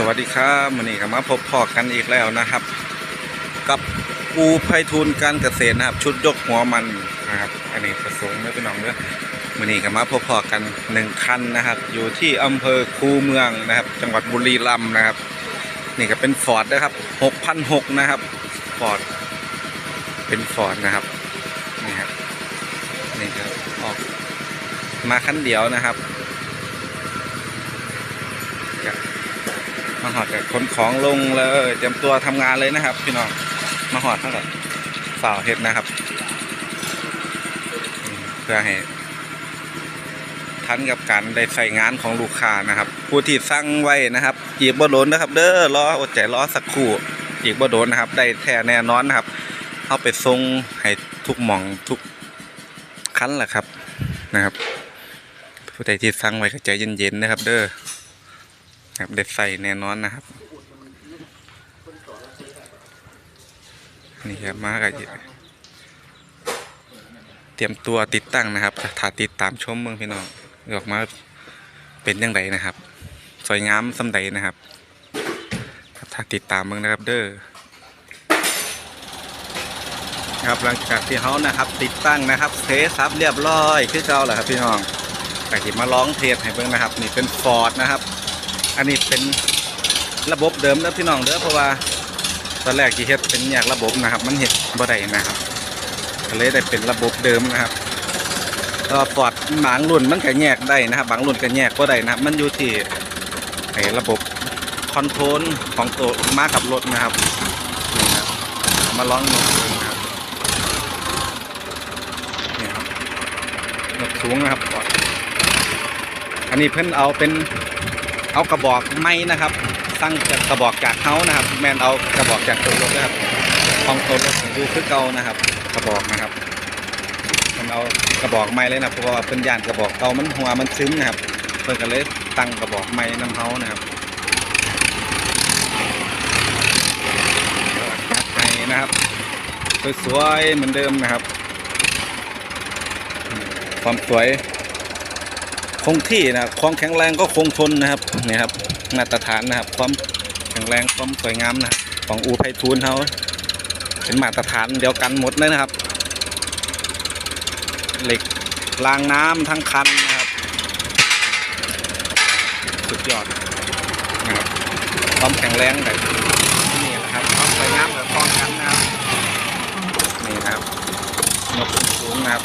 สวัสดีครับวันนี้ก็มาพบพอกันอีกแล้วนะครับ กับปูไพฑูรย์การเกษตรนะครับ ชุดยกหัวมันนะครับ อันนี้ประสงค์เนื้อพี่น้องเนื้อวันนี้ก็มาพบพอกันหนึ่งคันนะครับ อยู่ที่อำเภอคูเมืองนะครับ จังหวัดบุรีรัมย์นะครับ นี่ก็เป็นฟอร์ดนะครับหกพันหกนะครับฟอร์ดเป็นฟอร์ดนะครับนี่ครับนี่ครับออกมาคันเดียวนะครับ อดกับขนของลงเลยเตรียมตัวทำงานเลยนะครับ พี่น้องมาหอดเท่ากับฝ่าวเห็ดนะครับ เพื่อให้ทันกับการได้ใส่งานของลูกค้านะครับ ผู้ที่สั่งไว้นะครับอีกบ่โดนนะครับ เด้อรออดใจรอสักครู่อีกบ่โดนนะครับ ได้แท้แน่นอนนะครับเอาไปส่งให้ทุกหม่องทุกคันแหละครับนะครับ ผู้ใดที่สั่งไว้ก็ใจเย็นๆนะครับ เด้อ ครับเด็ดใส่แน่นอนนะครับ นี่ครับมากับเตรียมตัวติดตั้งนะครับถ้าติดตามชมเมืองพี่น้องออกมาเป็นยังไงนะครับ สวยงามสำใดนะครับถ้าติดตามเมืองนะครับเด้อครับหลังจากที่เขานะครับติดตั้งนะครับเทสซับเรียบร้อยคือเก่าแหละครับพี่น้องแต่ที่มาร้องเทสให้เบิ่งนะครับ นี่เป็นฟอร์ดนะครับ อันนี้เป็นระบบเดิมนะพี่น้องเด้อเพราะว่าตอนแรกที่เฮ็ดเป็นแยกระบบนะครับ มันเฮ็ดบ่ได้นะครับก็เลยได้เป็นระบบเดิมนะครับก็ฟอร์ดบางรุ่นมันก็แยกได้นะครับบางรุ่นก็แยกบ่ได้นะครับ มันอยู่ที่ไอ้ระบบคอนโทรลของตัวมากับรถนะครับนี่นะครับเอามาลองดูนะครับนี่ครับสูงนะครับฟอร์ดอันนี้เพิ่นเอาเป็น เอากระบอกไม้นะครับสั่งจากกระบอกจากเขานะครับ แมนเอากระบอกจากตัวรถนะครับของตัวรถดูคือเก่านะครับ กระบอกนะครับมันเอากระบอกไม้เลยนะเพราะว่าเป็นยานกระบอกเก่ามันหัวมันซึมนะครับเพิ่นก็เลยตั้งกระบอกไม้นำเขานะครับจัดให้นะครับสวยๆเหมือนเดิมนะครับความสวย คงที่นะครับความแข็งแรงก็คงทนนะครับนี่ครับมาตรฐานนะครับ ความแข็งแรงความสวยงามนะของอูไพฑูรย์เขาเป็นมาตรฐานเดียวกันหมดเลยนะครับ เหล็กรางน้ำทั้งคันนะครับ สุดยอดนะครับความแข็งแรงแบบนี่แหละครับความสวยงามแบบคล้องกันนะครับนี่นะครับยกสูงนะครับ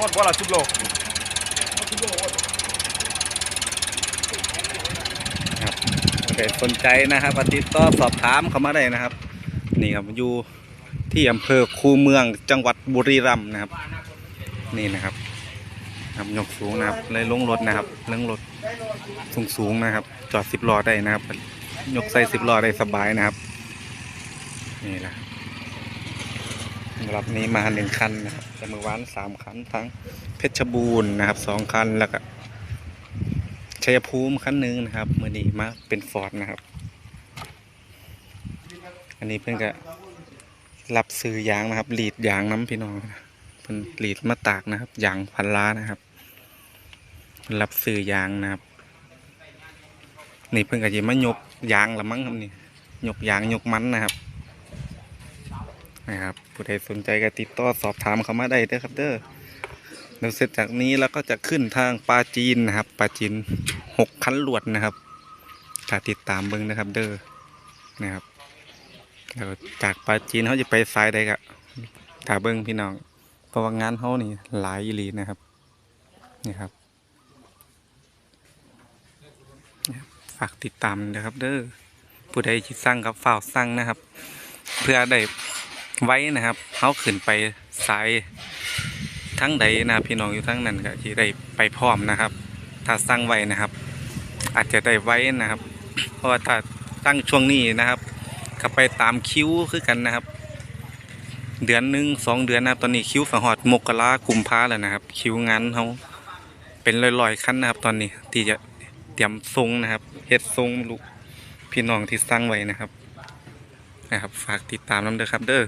โคตรว่าเราสิบโลครับโอเคสนใจนะครับติดต่อสอบถามเข้ามาได้นะครับ นี่ครับอยู่ที่อำเภอคูเมืองจังหวัดบุรีรัมย์นะครับ นี่นะครับครับยกสูงนะครับเลยลงรถนะครับเรื่องรถสูงสูงนะครับ จอดสิบล้อได้นะครับ ยกใส่สิบล้อได้สบายนะครับ นี่แหละรับนี้มาหนึ่งคันนะครับ แต่เมื่อวานสามคันทั้งเพชรบูรณ์นะครับสองคันแล้วก็ชัยภูมิคันหนึ่งนะครับมือนี้มาเป็นฟอร์ดนะครับ อันนี้เพิ่งก็รับซื้อยางนะครับหลีดยางน้ำพี่น้องเพิ่นหลีดมาตากนะครับยางพันล้านะครับรับซื้อยางนะครับนี่เพิ่งก็จะมายกยางละมั้งครับนี่ยกยางยกมันนะครับ นะครับผู้ใดสนใจก็ติดต่อสอบถามเขามาได้เด้อครับ เด้อเดี๋ยวเสร็จจากนี้แล้วก็จะขึ้นทางปลาจีนนะครับปลาจีนหกคันหลวดนะครับถ้าติดตามเบิ้งนะครับ เด้อนะครับแล้วจากปลาจีนเขาจะไปซ้ายใดก็ถ้าเบิ้งพี่น้องเพราะว่างานเขานี่หลายอีหลีนะครับนี่ครับฝากติดตามนะครับ เด้อผู้ใดที่สั่งกับฝ่าวสั่งนะครับ เพื่อได้ ไว้นะครับเขาขึ้นไปซ้ายทั้งใดนะพี่น้องอยู่ทั้งนั้นก็ที่ได้ไปพร้อมนะครับ ถ้าสร้างไว้นะครับ อาจจะได้ไว้นะครับ เพราะว่าถ้าตั้งช่วงนี้นะครับก็ไปตามคิวคือกันนะครับ เดือนหนึ่งสองเดือนนะครับตอนนี้คิวฝังหอดมกรากุมภาแล้วนะครับ คิวงานเขาเป็นลอยๆขั้นนะครับ ตอนนี้ที่จะเตรียมทรงนะครับเฮ็ดทรงลูกพี่น้องที่สั่งไว้นะครับนะครับ ฝากติดตามน้ำเด้อครับเด้อ